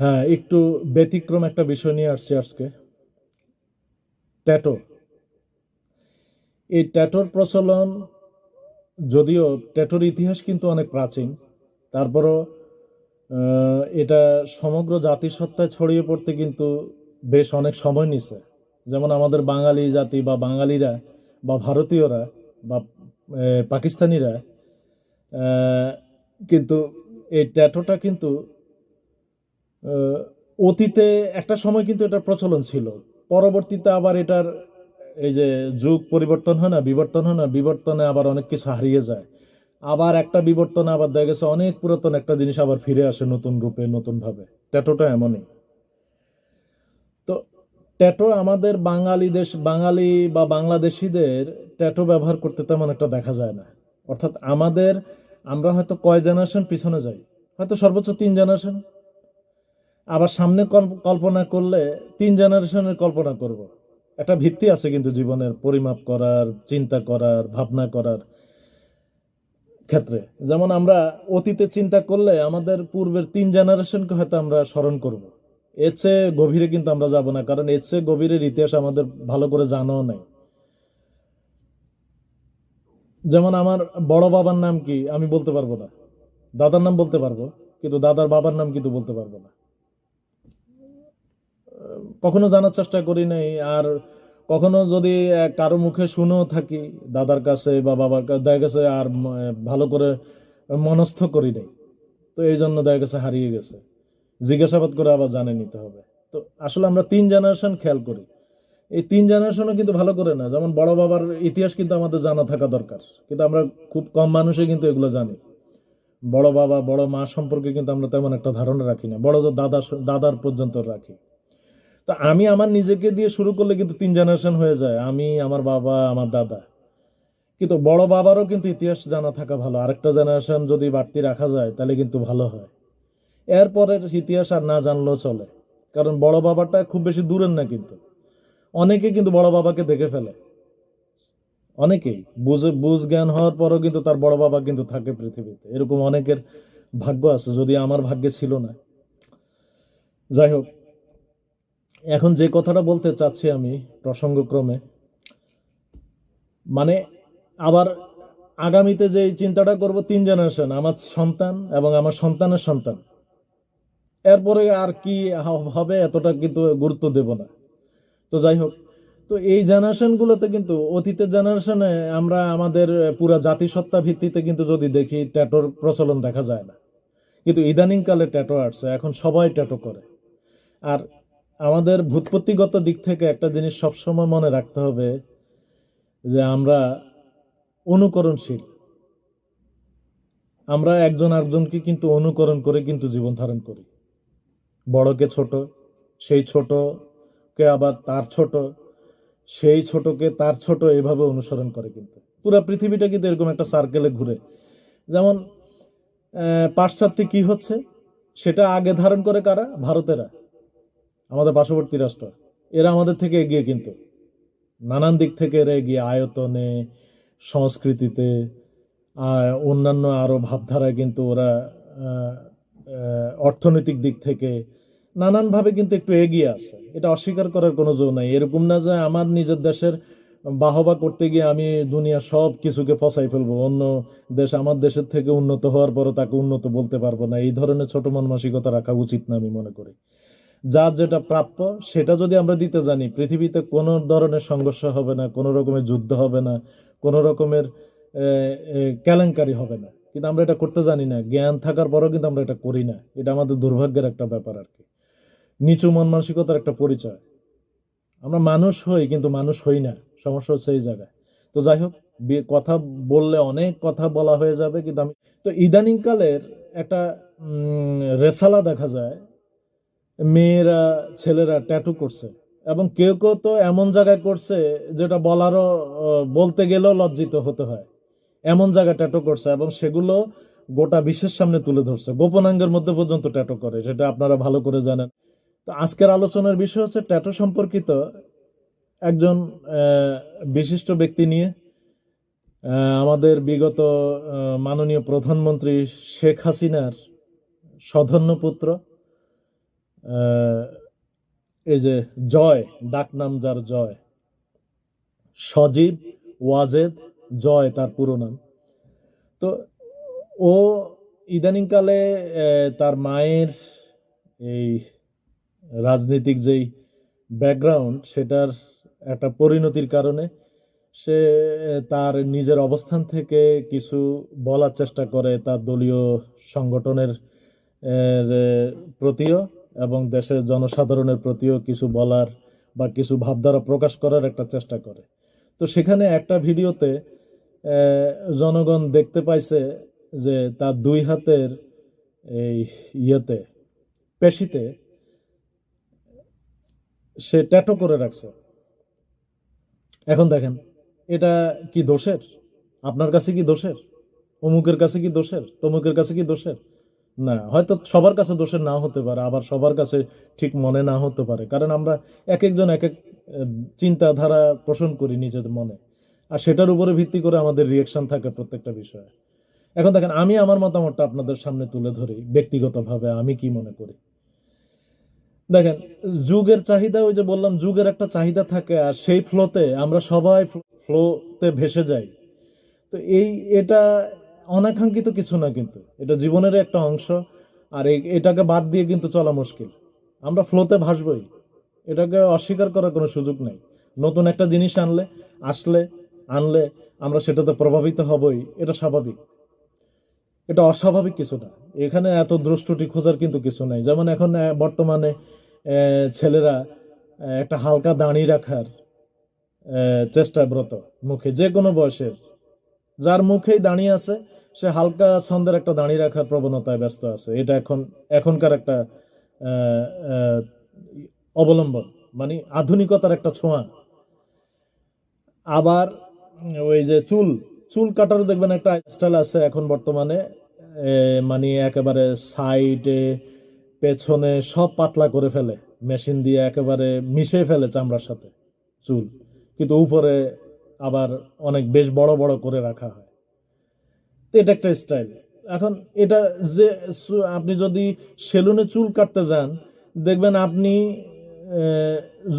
হ্যাঁ একটু ব্যতিক্রম একটা বিষয় নিয়ে আসছি আজকে। ট্যাটো এই ট্যাটোর প্রচলন যদিও ট্যাটোর ইতিহাস কিন্তু অনেক প্রাচীন। তারপরও এটা সমগ্র জাতিসত্তায় ছড়িয়ে পড়তে কিন্তু বেশ অনেক সময় নিছে। যেমন আমাদের বাঙালি জাতি বা বাঙালিরা বা ভারতীয়রা বা পাকিস্তানিরা কিন্তু এই ট্যাটোটা কিন্তু অতীতে একটা সময় কিন্তু এটার প্রচলন ছিল। পরবর্তীতে আবার এটার এই যে যুগ পরিবর্তন হয় না, বিবর্তন হয় না, বিবর্তনে আবার অনেক কিছু হারিয়ে যায়। আবার একটা বিবর্তনে আবার দেখা গেছে, অনেক পুরাতন একটা জিনিস আবার ফিরে আসে নতুন রূপে নতুন ভাবে ট্যাটোটা এমনই। তো ট্যাটো আমাদের বাঙালি দেশ, বাঙালি বা বাংলাদেশিদের ট্যাটো ব্যবহার করতে তেমন একটা দেখা যায় না। অর্থাৎ আমাদের, আমরা হয়তো কয় জেনারেশন পিছনে যাই? হয়তো সর্বোচ্চ তিন জেনারেশন। আবার সামনে কল্পনা করলে তিন জেনারেশনের কল্পনা করব। একটা ভিত্তি আছে কিন্তু জীবনের পরিমাপ করার, চিন্তা করার, ভাবনা করার ক্ষেত্রে। যেমন আমরা অতীতে চিন্তা করলে আমাদের পূর্বের তিন জেনারেশনকে হয়তো আমরা স্মরণ করব। এর চেয়ে গভীরে কিন্তু আমরা যাব না, কারণ এর চেয়ে গভীরের ইতিহাস আমাদের ভালো করে জানাও নাই। যেমন আমার বড় বাবার নাম কি? আমি বলতে পারব না। দাদার নাম বলতে পারব, কিন্তু দাদার বাবার নাম কিন্তু বলতে পারব না। কখনো জানার চেষ্টা করি নাই, আর কখনো যদি কারও মুখে শুনেও থাকি দাদার কাছে বা বাবার কাছে দেখা গেছে আর ভালো করে মনস্থ করি নাই, তো এই জন্য দেখা গেছে হারিয়ে গেছে। জিজ্ঞাসাবাদ করে আবার জানে নিতে হবে। তো আসলে আমরা তিন জেনারেশন খেয়াল করি। এই তিন জেনারেশনও কিন্তু ভালো করে না, যেমন বড় বাবার ইতিহাস কিন্তু আমাদের জানা থাকা দরকার, কিন্তু আমরা খুব কম মানুষই কিন্তু এগুলো জানি। বড় বাবা, বড় মা সম্পর্কে কিন্তু আমরা তেমন একটা ধারণা রাখি না, বড় দাদা, দাদার পর্যন্ত রাখি। তো আমি আমার নিজেকে দিয়ে শুরু করলে কিন্তু তিন জেনারেশন হয়ে যায়। আমি, আমার বাবা, আমার দাদা। কিন্তু বড় বাবারও কিন্তু ইতিহাস জানা থাকা ভালো। আরেকটা জেনারেশন যদি বাড়তি রাখা যায়, তাহলে কিন্তু ভালো হয়। এরপরের ইতিহাস আর না জানলেও চলে। কারণ বড় বাবাটা খুব বেশি দূরের না কিন্তু। অনেকে কিন্তু বড় বাবাকে দেখে ফেলে। অনেকেই। বুঝে, বুঝ জ্ঞান হওয়ার পরও কিন্তু তার বড় বাবা কিন্তু থাকে পৃথিবীতে। এরকম অনেকের ভাগ্য আছে, যদি আমার ভাগ্যে ছিল না। যাই হোক। এখন যে কথাটা বলতে চাচ্ছি আমি প্রসঙ্গক্রমে মানে আবার আগামীতে যে চিন্তাটা করব তিন জেনারেশন আমার সন্তান এবং আমার সন্তানের সন্তান। এরপরে আর কি হবে এতটা কিন্তু গুরুত্ব দেব না। তো যাই হোক, তো এই জেনারেশনগুলোতে কিন্তু অতীতের জেনারেশনে আমরা আমাদের পুরা জাতিসত্তা ভিত্তিতে কিন্তু যদি দেখি ট্যাটোর প্রচলন দেখা যায় না। কিন্তু ইদানিংকালে ট্যাটো আসছে, এখন সবাই ট্যাটো করে। আর আমাদের ভূতপত্তিগত দিক থেকে একটা জিনিস সবসময় মনে রাখতে হবে যে আমরা অনুকরণশীল। আমরা একজন আরেকজনকে কিন্তু অনুকরণ করে কিন্তু জীবন ধারণ করি। বড়কে ছোট, সেই ছোটকে আবার তার ছোট, সেই ছোটকে তার ছোট এভাবে অনুসরণ করে কিন্তু। পুরো পৃথিবীটা কিন্তু এরকম একটা সার্কেলে ঘুরে। যেমন পাশ্চাত্যে কি হচ্ছে? সেটা আগে ধারণ করে কারা? ভারতেরা। আমাদের পার্শ্ববর্তী রাষ্ট্র। এরা আমাদের থেকে এগিয়ে কিন্তু। নানান দিক থেকে এরা এগিয়ে আয়তনে, সংস্কৃতিতে অন্যান্য আরও ভাবধারায় কিন্তু ওরা অর্থনৈতিক দিক থেকে নানানভাবে কিন্তু একটু এগিয়ে আছে। এটা অস্বীকার করার কোনো জো নাই। এরকম না যে আমার নিজের দেশের বাহবা করতে গিয়ে আমি দুনিয়া সব কিছুকে ফসাই ফেলব। অন্য দেশ আমার দেশের থেকে উন্নত হওয়ার পরও তাকে উন্নত বলতে পারব না। এই ধরনের ছোট মন মানসিকতা রাখা উচিত না আমি মনে করি। যার যেটা প্রাপ্য, সেটা যদি আমরা দিতে জানি, পৃথিবীতে কোনো ধরনের সংঘর্ষ হবে না, কোনো রকমের যুদ্ধ হবে না, কোনো রকমের কেলেঙ্কারি হবে না। কিন্তু আমরা এটা করতে জানি না, জ্ঞান থাকার পরেও কিন্তু আমরা এটা করি না। এটা আমাদের দুর্ভাগ্যের একটা ব্যাপার আর কি। নিচু মন মানসিকতার একটা পরিচয়। আমরা মানুষ হই, কিন্তু মানুষ হই না। সমস্যা হচ্ছে এই জায়গায়। তো যাই হোক কথা বললে অনেক কথা বলা হয়ে যাবে, কিন্তু আমি তো ইদানিংকালের একটা রেসালা দেখা যায় মেয়েরা, ছেলেরা ট্যাটু করছে এবং কেউ কেউ তো এমন জায়গায় করছে যেটা বলারও বলতে গেলেও লজ্জিত হতে হয়। এমন জায়গায় ট্যাটু করছে এবং সেগুলো গোটা বিশ্বের সামনে তুলে ধরছে। গোপনাঙ্গের মধ্যে পর্যন্ত ট্যাটু করে, সেটা আপনারা ভালো করে জানেন। তো আজকের আলোচনার বিষয় হচ্ছে ট্যাটু সম্পর্কিত একজন বিশিষ্ট ব্যক্তি নিয়ে আমাদের বিগত মাননীয় প্রধানমন্ত্রী শেখ হাসিনার সধন্য পুত্র। এই যে জয়, ডাক নাম যার জয়। সজীব, ওয়াজেদ, জয় তার পুরো নাম। তো ও ইদানিংকালে তার মায়ের এই রাজনৈতিক যেই ব্যাকগ্রাউন্ড সেটার একটা পরিণতির কারণে সে তার নিজের অবস্থান থেকে কিছু বলার চেষ্টা করে তার দলীয় সংগঠনের প্রতিও। এবং দেশের জনসাধারণের প্রতিও কিছু বলার বা কিছু ভাবধারা প্রকাশ করার একটা চেষ্টা করে। তো সেখানে একটা ভিডিওতে জনগণ দেখতে পাইছে যে তার দুই হাতের এই ইয়েতে, পেশিতে সে ট্যাটো করে রাখছে। এখন দেখেন, এটা কি দোষের? আপনার কাছে কি দোষের? অমুকের কাছে কি দোষের? তমুকের কাছে কি দোষের? না, হয়তো সবার কাছে দোষের না হতে পারে, আবার সবার কাছে ঠিক মনে না হতে পারে। কারণ আমরা এক একজন এক এক চিন্তাধারা পোষণ করি নিজেদের মনে। আর সেটার উপরে ভিত্তি করে আমাদের রিয়েকশন থাকে প্রত্যেকটা বিষয়ে। এখন দেখেন, আমি আমার মতামতটা আপনাদের সামনে তুলে ধরি, ব্যক্তিগতভাবে আমি কি মনে করি। দেখেন, যুগের চাহিদা, ওই যে বললাম, যুগের একটা চাহিদা থাকে, আর সেই ফ্লোতে আমরা সবাই ফ্লোতে ভেসে যাই। তো এই, এটা অনাকাঙ্ক্ষিত কিছু না কিন্তু। এটা জীবনের একটা অংশ আর এটাকে বাদ দিয়ে কিন্তু চলা মুশকিল। আমরা ফ্লোতে ভাসবই। এটাকে অস্বীকার করার কোনো সুযোগ নেই। নতুন একটা জিনিস আনলে আসলে আনলে আমরা সেটাতে প্রভাবিত হবই এটা স্বাভাবিক। এটা অস্বাভাবিক কিছু না এখানে এত দ্রষ্টুটি খোঁজার কিন্তু কিছু নাই। যেমন এখন বর্তমানে ছেলেরা একটা হালকা দাঁড়িয়ে রাখার আহ, চেষ্টায় ব্রত। মুখে যে কোনো বয়সের যার মুখেই দাঁড়িয়ে আছে, সে হালকা ছন্দের একটা দাঁড়িয়ে রাখার প্রবণতায় ব্যস্ত আছে। এটা এখন, এখনকার একটা অবলম্বন মানে আধুনিকতার একটা ছোঁয়া। আবার ওই যে চুল চুল কাটারও দেখবেন একটা স্টাইল আছে এখন বর্তমানে মানে একেবারে সাইডে পেছনে সব পাতলা করে ফেলে। মেশিন দিয়ে একেবারে মিশে ফেলে চামড়ার সাথে চুল। কিন্তু উপরে আবার অনেক বেশ বড় বড় করে রাখা হয়। তো এটা একটা স্টাইল এখন এটা যে আপনি যদি সেলুনে চুল কাটতে যান, দেখবেন আপনি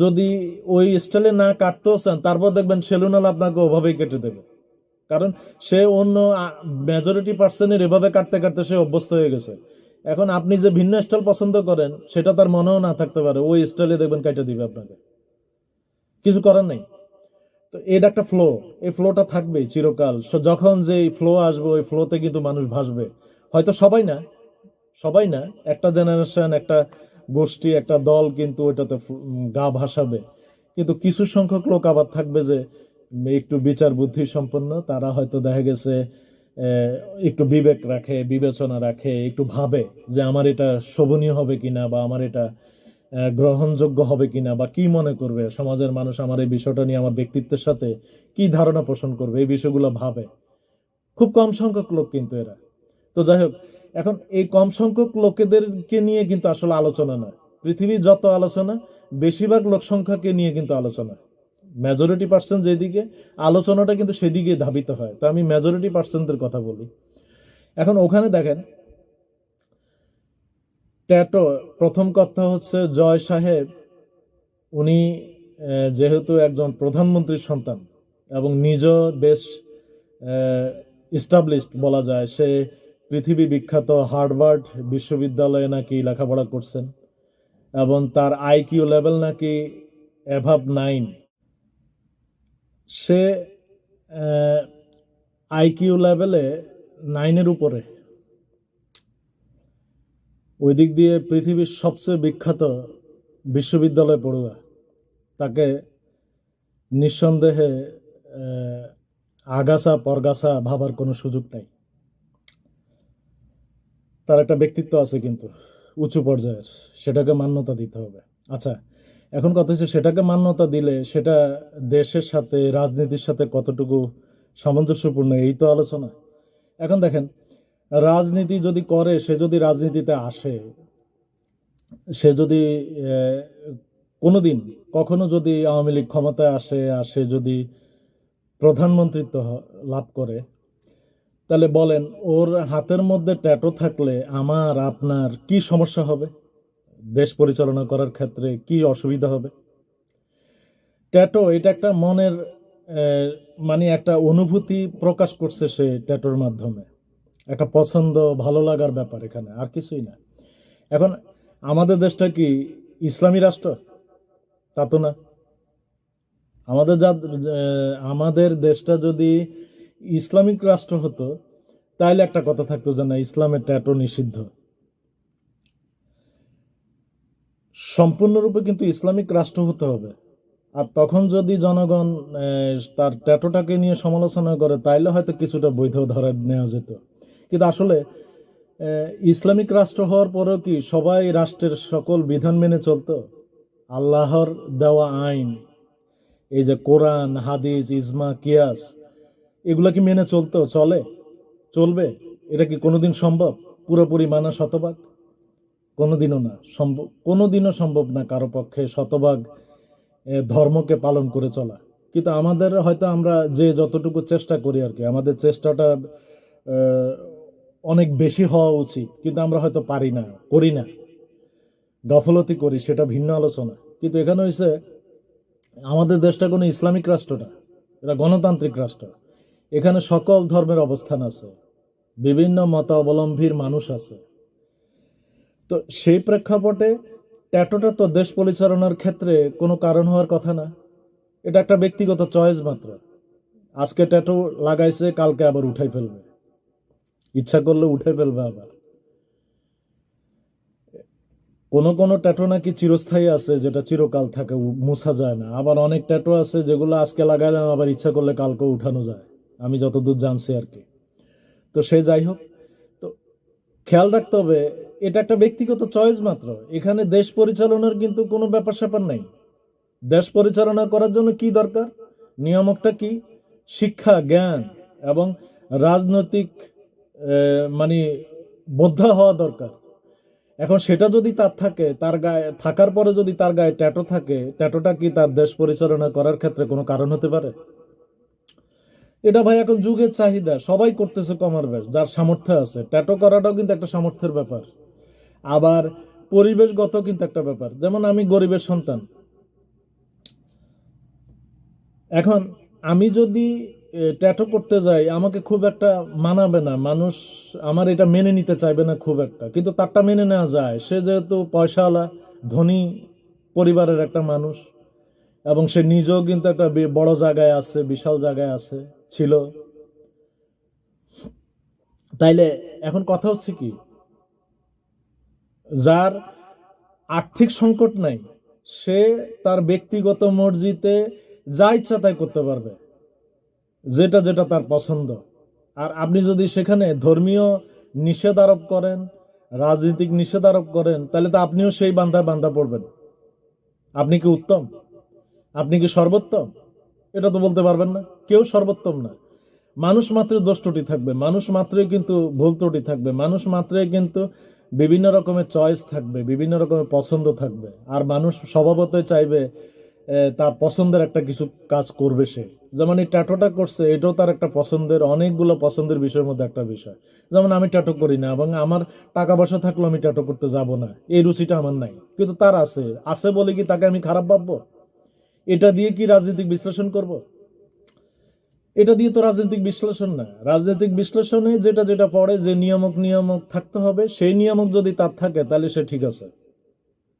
যদি ওই স্টাইলে না কাটতেও চান, তারপর দেখবেন সেলুনাল আপনাকে ওভাবেই কেটে দেবে। কারণ সে অন্য মেজরিটি পার্সেন্টের এভাবে কাটতে কাটতে সে অভ্যস্ত হয়ে গেছে। এখন আপনি যে ভিন্ন স্টাইল পছন্দ করেন, সেটা তার মনেও না থাকতে পারে, ওই স্টাইলে দেখবেন কেটে দিবে আপনাকে। কিছু করার নেই। তো এটা একটা ফ্লো এই ফ্লোটা থাকবেই চিরকাল। যখন যে ফ্লো আসবে, ওই ফ্লোতে কিন্তু মানুষ ভাসবে। হয়তো সবাই না সবাই না, একটা জেনারেশন একটা গোষ্ঠী, একটা দল কিন্তু ওইটাতে গা ভাসাবে। কিন্তু কিছু সংখ্যক লোক আবার থাকবে যে, একটু বিচার বুদ্ধি সম্পন্ন, তারা হয়তো দেখা গেছে একটু বিবেক রাখে, বিবেচনা রাখে, একটু ভাবে যে, আমার এটা শোভনীয় হবে কিনা বা আমার এটা গ্রহণযোগ্য হবে কিনা বা কি মনে করবে? সমাজের মানুষ আমার এই বিষয়টা নিয়ে, আমার ব্যক্তিত্বের সাথে কি ধারণা পোষণ করবে? এই বিষয়গুলো ভাবে। খুব কম সংখ্যক লোক কিন্তু এরা। তো যাই হোক, এখন এই কম সংখ্যক লোকেদেরকে নিয়ে কিন্তু আসলে আলোচনা না পৃথিবীর যত আলোচনা, বেশিরভাগ লোক সংখ্যাকে নিয়ে কিন্তু আলোচনা। মেজরিটি পার্সেন্ট যেদিকে, আলোচনাটা কিন্তু সেদিকে ধাবিত হয়। তো আমি মেজরিটি পার্সেন্টের কথা বলি। এখন ওখানে দেখেন ট্যাটো প্রথম কথা হচ্ছে জয় সাহেব, উনি যেহেতু একজন প্রধানমন্ত্রীর সন্তান এবং নিজ বেশ ইস্টাবলিশড বলা যায়, সে পৃথিবী বিখ্যাত হার্ভার্ড বিশ্ববিদ্যালয়ে নাকি লেখাপড়া করছেন এবং তার আইকিউ লেভেল নাকি অ্যাভাব নাইন সে আইকিউ লেভেলে নাইনের উপরে। ওই দিক দিয়ে পৃথিবীর সবচেয়ে বিখ্যাত বিশ্ববিদ্যালয় পড়ুয়া। তাকে নিঃসন্দেহে আগাছা পরগাছা ভাবার কোনো সুযোগ নাই। তার একটা ব্যক্তিত্ব আছে কিন্তু, উঁচু পর্যায়ের। সেটাকে মান্যতা দিতে হবে। আচ্ছা এখন কথা হচ্ছে সেটাকে মান্যতা দিলে সেটা দেশের সাথে, রাজনীতির সাথে কতটুকু সামঞ্জস্যপূর্ণ, এই তো আলোচনা। এখন দেখেন রাজনীতি যদি করে, সে যদি রাজনীতিতে আসে, সে যদি কোনোদিন কখনো যদি আওয়ামী লীগ ক্ষমতায় আসে আর সে যদি প্রধানমন্ত্রিত্ব লাভ করে, তাহলে বলেন ওর হাতের মধ্যে ট্যাটু থাকলে আমার, আপনার কি সমস্যা হবে? দেশ পরিচালনা করার ক্ষেত্রে কি অসুবিধা হবে? ট্যাটো, এটা একটা মনের মানে একটা অনুভূতি প্রকাশ করছে সে ট্যাটোর মাধ্যমে। একটা পছন্দ, ভালো লাগার ব্যাপার এখানে, আর কিছুই না। এখন আমাদের দেশটা কি ইসলামী রাষ্ট্র? তা তো না। আমাদের যা আমাদের দেশটা যদি ইসলামিক রাষ্ট্র হতো তাহলে একটা কথা থাকতো যে না, ইসলামের ট্যাটো নিষিদ্ধ। সম্পূর্ণরূপে কিন্তু ইসলামিক রাষ্ট্র হতে হবে। আর তখন যদি জনগণ তার ট্যাটোটাকে নিয়ে সমালোচনা করে, তাইলে হয়তো কিছুটা বৈধ ধরে নেওয়া যেত। কিন্তু আসলে ইসলামিক রাষ্ট্র হওয়ার পরেও কি সবাই রাষ্ট্রের সকল বিধান মেনে চলতো? আল্লাহর দেওয়া আইন, এই যে কোরআন, হাদিস, ইজমা, কিয়াস, এগুলা কি মেনে চলতো? চলে? চলবে? এটা কি কোনোদিন সম্ভব? পুরোপুরি মানা শতভাগ? কোনোদিনও না। সম্ভব, কোনোদিনও সম্ভব না কারও পক্ষে শতভাগ ধর্মকে পালন করে চলা। কিন্তু আমাদের হয়তো আমরা যে যতটুকু চেষ্টা করি আর কি, আমাদের চেষ্টাটা অনেক বেশি হওয়া উচিত, কিন্তু আমরা হয়তো পারি না, করি না। গফলতি করি, সেটা ভিন্ন আলোচনা। কিন্তু এখানে হয়েছে আমাদের দেশটা কোনো ইসলামিক রাষ্ট্র না, এটা গণতান্ত্রিক রাষ্ট্র। এখানে সকল ধর্মের অবস্থান আছে, বিভিন্ন মতাবলম্বীর মানুষ আছে। তো সেই প্রেক্ষাপটে ট্যাটোটা তো দেশ পরিচালনার ক্ষেত্রে কোনো কারণ হওয়ার কথা না। এটা একটা ব্যক্তিগত চয়েস মাত্র। আজকে ট্যাটু লাগাইছে, কালকে আবার উঠাই ফেলবে। ইচ্ছা করলে উঠে ফেলবে আবার। কোন কোন ট্যাটু নাকি চিরস্থায়ী আছে, যেটা চিরকাল থাকে মুছা যায় না। আবার অনেক ট্যাটু আছে যেগুলো আজকে লাগাইলাম, আবার ইচ্ছা করলে কালকে উঠানো যায়। আমি যতদূর জানছি আর কি। তো সে যাই হোক, তো খেয়াল রাখতে হবে, এটা একটা ব্যক্তিগত চয়েস মাত্র। এখানে দেশ পরিচালনার কিন্তু কোনো ব্যাপার স্যাপার নাই। দেশ পরিচালনা করার জন্য কি দরকার? নিয়ামকটা কি? শিক্ষা, জ্ঞান এবং রাজনৈতিক মানে বোদ্ধা হওয়া দরকার। এখন সেটা যদি তার থাকে, তার গায়ে, থাকার পরে যদি তার গায়ে ট্যাটো থাকে, ট্যাটোটা কি তার দেশ পরিচালনা করার ক্ষেত্রে কোনো কারণ হতে পারে? এটা ভাই এখন যুগের চাহিদা, সবাই করতেছে কমার বেশ যার সামর্থ্য আছে। ট্যাটো করাটাও কিন্তু একটা সামর্থ্যের ব্যাপার। আবার পরিবেশগত কিন্তু একটা ব্যাপার। যেমন আমি গরিবের সন্তান। এখন আমি যদি ট্যাটো করতে যাই, আমাকে খুব একটা মানাবে না। মানুষ আমার এটা মেনে নিতে চাইবে না খুব একটা। কিন্তু তারটা মেনে নেওয়া যায়। সে যেহেতু পয়সাওয়ালা, ধনী পরিবারের একটা মানুষ এবং সে নিজেও কিন্তু একটা বড় জায়গায় আছে, বিশাল জায়গায় আছে, ছিল। তাইলে এখন কথা হচ্ছে কি? যার আর্থিক সংকট নাই, সে তার ব্যক্তিগত মর্জিতে যা ইচ্ছা তাই করতে পারবে। যেটা যেটা তার পছন্দ। আর আপনি যদি সেখানে ধর্মীয় নিষেধ আরোপ করেন, রাজনৈতিক নিষেধ আরোপ করেন, তাহলে তো আপনিও সেই বান্ধায় বান্ধা পড়বেন। আপনি কি উত্তম? আপনি কি সর্বোত্তম? এটা তো বলতে পারবেন না। কেউ সর্বোত্তম না। মানুষ মাত্রই দোষ ত্রুটি থাকবে। মানুষ মাত্রই কিন্তু ভুল ত্রুটি থাকবে। মানুষ মাত্রই কিন্তু বিভিন্ন রকমের চয়েস থাকবে, বিভিন্ন রকমের পছন্দ থাকবে। আর মানুষ স্বভাবতই চাইবে তার পছন্দের একটা কিছু কাজ করবে সে। যেমন এই ট্যাটোটা করছে, এটাও তার একটা পছন্দের, অনেকগুলো পছন্দের বিষয়ের মধ্যে একটা বিষয়। যেমন আমি ট্যাটো করি না, এবং আমার টাকা পয়সা থাকলেও আমি ট্যাটো করতে যাব না। এই রুচিটা আমার নাই। কিন্তু তার আছে। আছে বলে কি তাকে আমি খারাপ ভাববো? এটা দিয়ে কি রাজনৈতিক বিশ্লেষণ করব? এটা দিয়ে তো রাজনৈতিক বিশ্লেষণ না। রাজনৈতিক বিশ্লেষণে যেটা যেটা পড়ে, যে নিয়ামক নিয়ামক থাকতে হবে, সেই নিয়ামক যদি তার থাকে, তাহলে সে ঠিক আছে।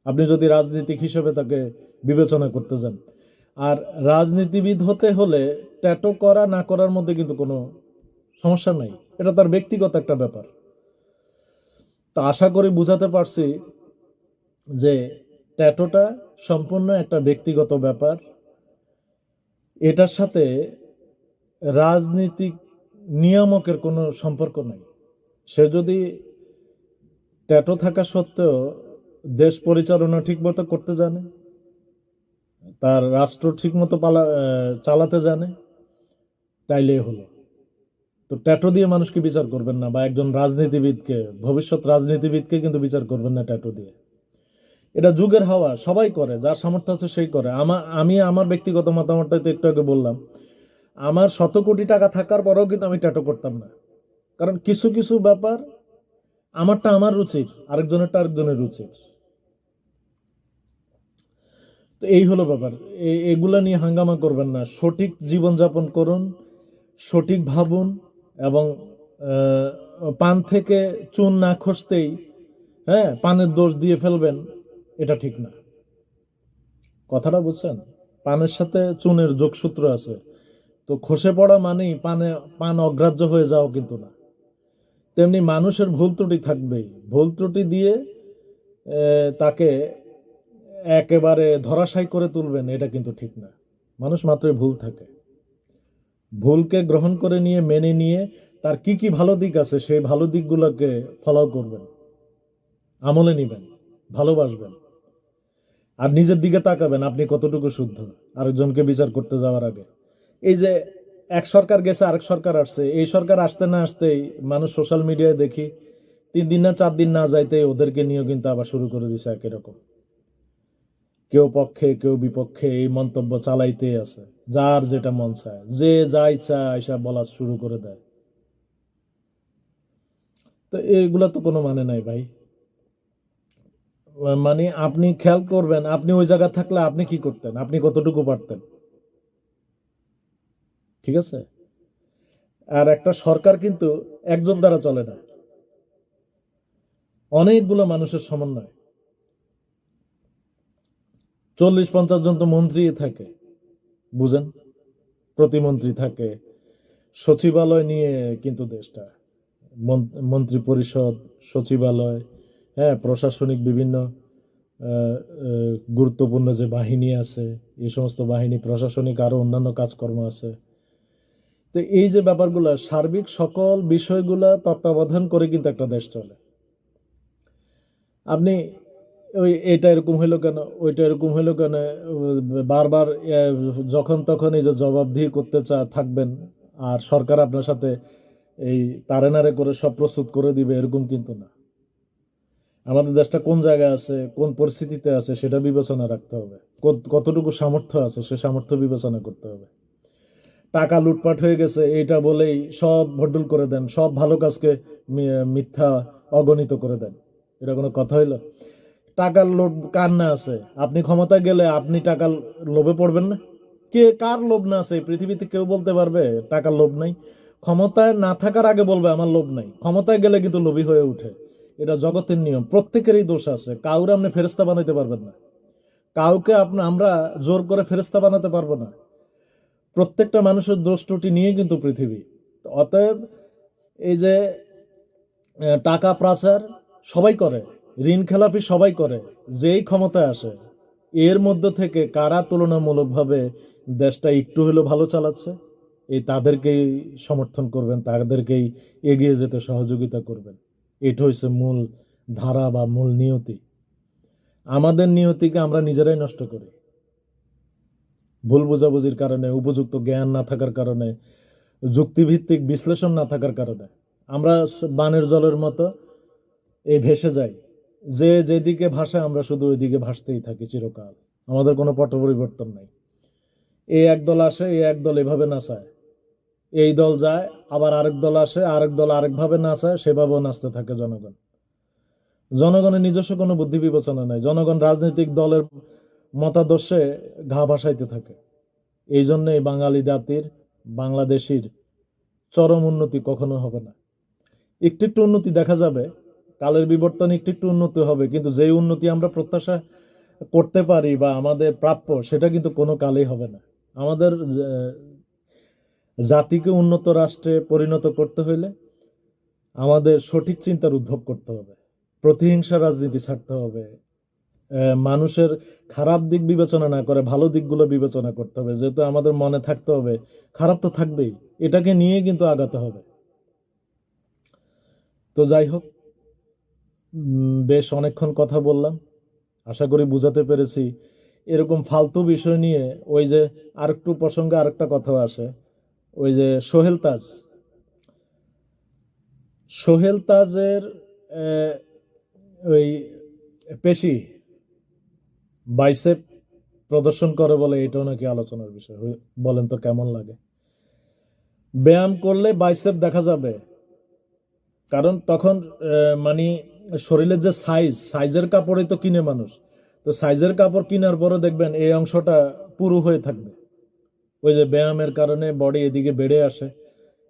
আপনি যদি রাজনীতিক হিসেবে তাকে বিবেচনা করতে যান। আর রাজনীতিবিদ হতে হলে ট্যাটো করা, না করার মধ্যে কিন্তু কোনো সমস্যা নাই। এটা তার ব্যক্তিগত একটা ব্যাপার। তা আশা করি বুঝাতে পারছি যে ট্যাটোটা সম্পূর্ণ একটা ব্যক্তিগত ব্যাপার। এটার সাথে রাজনীতিক নিয়ামকের কোনো সম্পর্ক নাই। সে যদি ট্যাটো থাকা সত্ত্বেও দেশ পরিচালনা ঠিকমতো করতে জানে, তার রাষ্ট্র ঠিকমতো পালা চালাতে জানে, তাইলে হলো। তো ট্যাটো দিয়ে মানুষকে বিচার করবেন না, বা একজন রাজনীতিবিদকে, ভবিষ্যৎ রাজনীতিবিদকে কিন্তু বিচার করবেন না ট্যাটো দিয়ে। এটা যুগের হাওয়া, সবাই করে, যার সামর্থ্য আছে সেই করে। আমার আমি আমার ব্যক্তিগত মতামতটা তো একটু আগে বললাম, আমার শত কোটি টাকা থাকার পরেও কিন্তু আমি ট্যাটো করতাম না। কারণ কিছু কিছু ব্যাপার আমারটা আমার রুচির, আরেকজনেরটা আরেকজনের রুচির। তো এই হলো ব্যাপার। এগুলা নিয়ে হাঙ্গামা করবেন না। সঠিক জীবনযাপন করুন, সঠিক ভাবুন এবং পান থেকে চুন না খসতেই হ্যাঁ পানের দোষ দিয়ে ফেলবেন, এটা ঠিক না। কথাটা বুঝছেন? পানের সাথে চুনের যোগসূত্র আছে। তো খসে পড়া মানেই পানে, পান অগ্রাহ্য হয়ে যাওয়া কিন্তু না। তেমনি মানুষের ভুল ত্রুটি থাকবেই। ভুল ত্রুটি দিয়ে তাকে একেবারে ধরাশায়ী করে তুলবেন, এটা কিন্তু ঠিক না। মানুষ মাত্রই ভুল থাকে। ভুলকে গ্রহণ করে নিয়ে, মেনে নিয়ে তার কি কি ভালো দিক আছে, সেই ভালো দিকগুলোকে ফলো করবেন। আমলে নিবেন, ভালোবাসবেন। আর নিজের দিকে তাকাবেন, আপনি কতটুকু শুদ্ধ। আরেকজনকে বিচার করতে যাওয়ার আগে। এই যে এক সরকার গেছে, আরেক সরকার আসছে। এই সরকার আসতে না আসতেই মানুষ সোশ্যাল মিডিয়ায় দেখি, তিন দিন না, চার দিন না যাইতে ওদেরকে নিয়েও কিন্তু আবার শুরু করে দিছে একই রকম। কেউ পক্ষে, কেউ বিপক্ষে এই মন্তব্য চালাইতে আছে। যার যেটা মন চায়, যে যা ইচ্ছা এসব বলা শুরু করে দেয়। তো এগুলা তো কোনো মানে নাই ভাই। মানে আপনি খেয়াল করবেন, আপনি ওই জায়গা থাকলে আপনি কি করতেন? আপনি কতটুকু পারতেন? ঠিক আছে? আর একটা সরকার কিন্তু একজন দ্বারা চলে না। অনেকগুলো মানুষের সমন্বয়। চল্লিশ পঞ্চাশ জন তো মন্ত্রী থাকে, বুঝেন? প্রতিমন্ত্রী থাকে। সচিবালয় নিয়ে কিন্তু দেশটা, মন- মন্ত্রী পরিষদ সচিবালয় হ্যাঁ প্রশাসনিক বিভিন্ন গুরুত্বপূর্ণ যে বাহিনী আছে এই সমস্ত বাহিনী, প্রশাসনিক আরও অন্যান্য কাজকর্ম আছে। তো এই যে ব্যাপারগুলো, সার্বিক সকল বিষয়গুলা তত্ত্বাবধান করে কিন্তু একটা দেশ চলে। আপনি ওই এটা এরকম হইল কেন, ওইটা এরকম হইল কেন, বারবার যখন তখন এই যে জবাবদিহি করতে চা, থাকবেন, আর সরকার আপনার সাথে এই তারে নারে করে সব প্রস্তুত করে দিবে, এরকম কিন্তু না। আমাদের দেশটা কোন জায়গায় আছে, কোন পরিস্থিতিতে আছে, সেটা বিবেচনা রাখতে হবে। কত- কতটুকু সামর্থ্য আছে, সে সামর্থ্য বিবেচনা করতে হবে। টাকা লুটপাট হয়ে গেছে, এইটা বলেই সব ভড্ডুল করে দেন, সব ভালো কাজকে মিথ্যা অগণিত করে দেন। এটা কোনো কথা হইল? টাকার লোভ কার না আছে? আপনি ক্ষমতায় গেলে আপনি টাকার লোভে পড়বেন না। কে, কার লোভ না আছে? পৃথিবীতে কেউ বলতে পারবে, টাকার লোভ নাই। ক্ষমতায় না থাকার আগে বলবে, আমার লোভ নাই। ক্ষমতায় গেলে কিন্তু লোভী হয়ে ওঠে। এটা জগতের নিয়ম, প্রত্যেকেরই দোষ আছে। কাউরে আপনি ফেরেস্তা বানাইতে পারবেন না। কাউকে আপনি, আমরা জোর করে ফেরেস্তা বানাতে পারব না। প্রত্যেকটা মানুষের দোষ ত্রুটি নিয়ে কিন্তু পৃথিবী। অতএব এই যে টাকা পাচার সবাই করে। ঋণ খেলাপি সবাই করে, যেই ক্ষমতায় আসে। এর মধ্যে থেকে কারা তুলনামূলকভাবে দেশটা একটু হলেও ভালো চালাচ্ছে? এই তাদেরকেই সমর্থন করবেন, তাদেরকেই এগিয়ে যেতে সহযোগিতা করবেন। এটা হচ্ছে মূল ধারা বা মূল নিয়তি। আমাদের নিয়তিকে আমরা নিজেরাই নষ্ট করি। ভুল বোঝাবুঝির কারণে, উপযুক্ত জ্ঞান না থাকার কারণে, যুক্তিভিত্তিক বিশ্লেষণ না থাকার কারণে। আমরা বানের জলের মতো এই ভেসে যাই। যে যেদিকে ভাসে আমরা শুধু ওইদিকে ভাসতেই থাকি চিরকাল। আমাদের কোনো পট পরিবর্তন নাই। এই এক দল আসে এই এক দল এভাবে নাচায়। এই দল যায়, আবার আরেক দল আসে, আরেক দল আরেকভাবে নাচায়, সেভাবেও নাচতে থাকে জনগণ। জনগণের নিজস্ব কোনো বুদ্ধি বিবেচনা নাই। জনগণ রাজনৈতিক দলের মতাদর্শে ঘা ভাসাইতে থাকে। এই জন্য এই বাঙালি জাতির, বাংলাদেশির চরম উন্নতি কখনো হবে না। একটু একটু উন্নতি দেখা যাবে কালের বিবর্তন একটু একটু উন্নতি হবে, কিন্তু যেই উন্নতি আমরা প্রত্যাশা করতে পারি বা আমাদের প্রাপ্য, সেটা কিন্তু কোনো কালেই হবে না। আমাদের জাতিকে উন্নত রাষ্ট্রে পরিণত করতে হইলে আমাদের সঠিক চিন্তার উদ্ভব করতে হবে। প্রতিহিংসা রাজনীতি ছাড়তে হবে। মানুষের খারাপ দিক বিবেচনা না করে ভালো দিকগুলো বিবেচনা করতে হবে। যেহেতু আমাদের মনে থাকতে হবে, খারাপ তো থাকবেই, এটাকে নিয়ে কিন্তু আগাতে হবে। তো যাই হোক বেশ অনেকক্ষণ কথা বললাম। আশা করি বুঝাতে পেরেছি। এরকম ফালতু বিষয় নিয়ে ওই যে আরেকটু প্রসঙ্গে আরেকটা কথা আসে। ওই যে সোহেল তাজ। সোহেল তাজের ওই পেশি বাইসেপ প্রদর্শন করে বলে এটাও নাকি আলোচনার বিষয়। বলেন তো কেমন লাগে? ব্যায়াম করলে বাইসেপ দেখা যাবে। কারণ তখন মানে শরীরের যে সাইজ সাইজের কাপড়ই তো কিনে মানুষ। তো সাইজের কাপড় কেনার পরে দেখবেন এই অংশটা পুরু হয়ে থাকবে। ওই যে ব্যায়ামের কারণে বডি এদিকে বেড়ে আসে,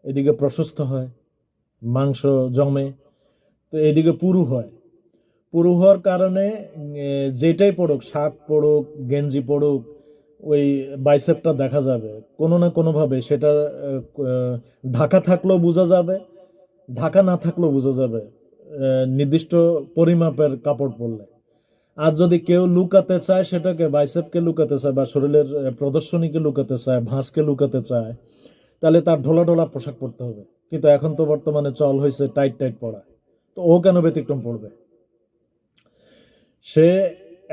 এদিকে প্রশস্ত হয়, মাংস জমে, তো এদিকে পুরু হয়। পুরু হওয়ার কারণে যেটাই পড়ুক, শার্ট পড়ুক, গেঞ্জি পড়ুক, ওই বাইসেপটা দেখা যাবে। কোনো না কোনোভাবে সেটা ঢাকা থাকলেও বোঝা যাবে, ঢাকা না থাকলেও বোঝা যাবে। নির্দিষ্ট পরিমাপের কাপড় পরলে। আর যদি কেউ লুকাতে চায়, সেটাকে বাইসেপকে লুকাতে চায় বা শরীরের প্রদর্শনীকে লুকাতে চায়, ভাঁজকে লুকাতে চায়, তাহলে তার ঢোলা ঢোলা পোশাক পরতে হবে। কিন্তু এখন তো বর্তমানে চল হয়েছে টাইট টাইট পড়া তো ও কেন ব্যতিক্রম পড়বে সে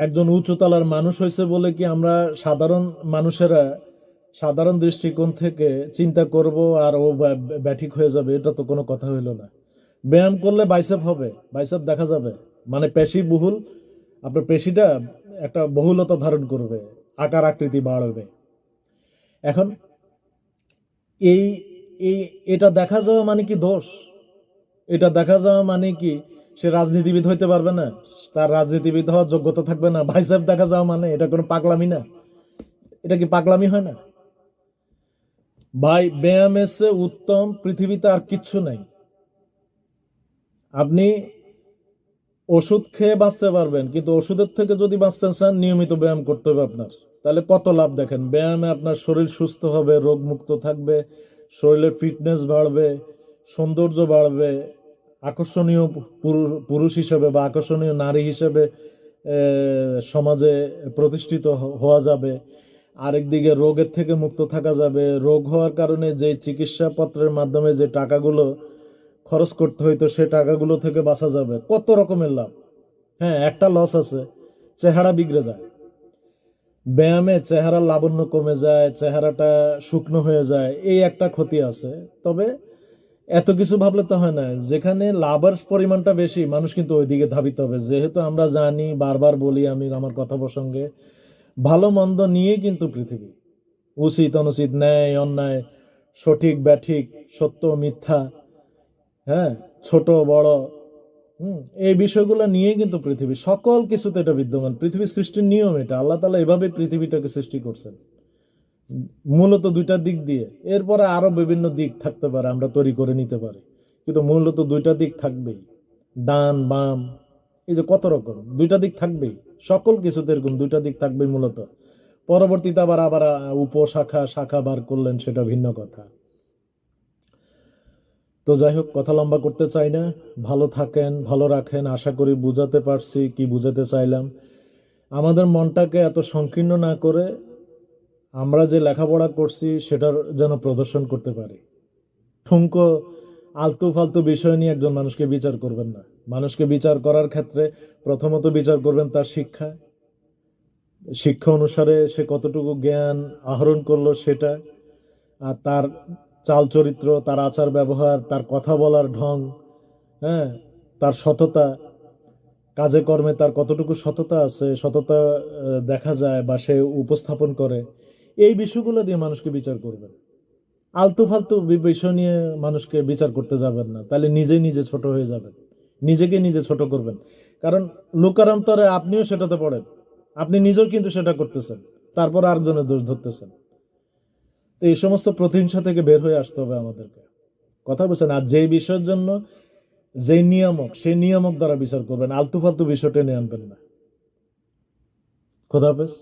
একজন উঁচুতলার মানুষ হয়েছে বলে কি আমরা সাধারণ মানুষেরা সাধারণ দৃষ্টিকোণ থেকে চিন্তা করব আর ও ব্যাঠিক হয়ে যাবে? এটা তো কোনো কথা হইল না। ব্যায়াম করলে বাইসেপ হবে, বাইসেপ দেখা যাবে। মানে পেশি বহুল, আপনার পেশিটা একটা বহুলতা ধারণ করবে, আকার আকৃতি বাড়বে। এখন এই এই, এটা দেখা যাওয়া মানে কি দোষ? এটা দেখা যাওয়া মানে কি সে রাজনীতিবিদ হইতে পারবে না, তার রাজনীতিবিদ হওয়ার যোগ্যতা থাকবে না ভাইসাব দেখা যাওয়া মানে এটা কোনো পাগলামি না। এটা কি পাগলামি হয় না? ভাই, ব্যায়াম এসে উত্তম, পৃথিবীতে আর কিচ্ছু নাই। আপনি ওষুধ খেয়ে বাঁচতে পারবেন, কিন্তু ওষুধের থেকে যদি বাঁচতে চান, নিয়মিত ব্যায়াম করতে হবে আপনার। তাহলে কত লাভ দেখেন? ব্যায়ামে আপনার শরীর সুস্থ হবে রোগ মুক্ত থাকবে, শরীরের ফিটনেস বাড়বে, সৌন্দর্য বাড়বে, আকর্ষণীয় পুরুষ হিসেবে বা আকর্ষণীয় নারী হিসেবে সমাজে প্রতিষ্ঠিত হওয়া যাবে। আরেকদিকে রোগের থেকে মুক্ত থাকা যাবে। রোগ হওয়ার কারণে যে চিকিৎসাপত্রের মাধ্যমে যে টাকাগুলো খরচ করতে হইতো সে টাকাগুলো থেকে বাঁচা যাবে। কত রকমের লাভ? হ্যাঁ একটা লস আছে, চেহারা বিগড়ে যায়। ব্যায়ামে চেহারা লাবণ্য কমে যায়, চেহারাটা শুকনো হয়ে যায়, এই একটা ক্ষতি আছে। তবে এত কিছু ভাবলে তো হয় না, যেখানে লাভের পরিমাণটা বেশি, মানুষ কিন্তু ওইদিকে ধাবিত হবে। যেহেতু আমরা জানি, বারবার বলি আমি আমার কথা প্রসঙ্গে, ভালো মন্দ নিয়ে কিন্তু পৃথিবী। উচিত অনুচিত ন্যায়, অন্যায়, সঠিক, ব্যাঠিক, সত্য, মিথ্যা হ্যাঁ ছোট, বড়, হুম, এই বিষয়গুলো নিয়ে কিন্তু পৃথিবী, সকল কিছুতে এটা বিদ্যমান। পৃথিবীর সৃষ্টির নিয়ম এটা, আল্লাহ তালা এভাবে পৃথিবীটাকে সৃষ্টি করছেন। মূলত দুইটা দিক দিয়ে, এরপরে আরও বিভিন্ন দিক থাকতে পারে, আমরা তৈরি করে নিতে পারি। কিন্তু মূলত দুইটা দিক থাকবেই ডান বাম, এই যে কত রকম, দুইটা দিক থাকবেই, সকল কিছুতে এরকম দুইটা দিক থাকবেই মূলত। পরবর্তীতে আবার আবার উপশাখা, শাখা বার করলেন, সেটা ভিন্ন কথা। তো যাই হোক কথা লম্বা করতে চাই না। ভালো থাকেন, ভালো রাখেন, আশা করি বুঝাতে পারছি কি বুঝাতে চাইলাম। আমাদের মনটাকে এত সংকীর্ণ না করে আমরা যে লেখাপড়া করছি, সেটার যেন প্রদর্শন করতে পারি। ঠুঙ্কো আলতু ফালতু বিষয় নিয়ে একজন মানুষকে বিচার করবেন না। মানুষকে বিচার করার ক্ষেত্রে প্রথমত বিচার করবেন তার শিক্ষা। শিক্ষা অনুসারে সে কতটুকু জ্ঞান আহরণ করল সেটা, আর তার চাল চরিত্র তার আচার ব্যবহার, তার কথা বলার ঢং হ্যাঁ তার সততা, কাজে কর্মে তার কতটুকু সততা আছে, সততা দেখা যায় বা সে উপস্থাপন করে, এই বিষয়গুলো দিয়ে মানুষকে বিচার করবেন। আলতু ফালতু বিষয় নিয়ে মানুষকে বিচার করতে যাবেন না, তাহলে নিজেই নিজে ছোট হয়ে যাবেন, নিজেকে নিজে ছোট করবেন। কারণ লোকারান্তরে আপনিও সেটাতে পড়েন, আপনি নিজেও কিন্তু সেটা করতেছেন, তারপর আরেকজনের দোষ ধরতেছেন। তো এই সমস্ত প্রতিহিংসা থেকে বের হয়ে আসতে হবে আমাদেরকে। কথা বলছেন, আর যেই বিষয়ের জন্য যে নিয়ামক, সেই নিয়ামক দ্বারা বিচার করবেন। আলতু ফালতু বিষয়টা নিয়ে আনবেন না। খোদাহাফেজ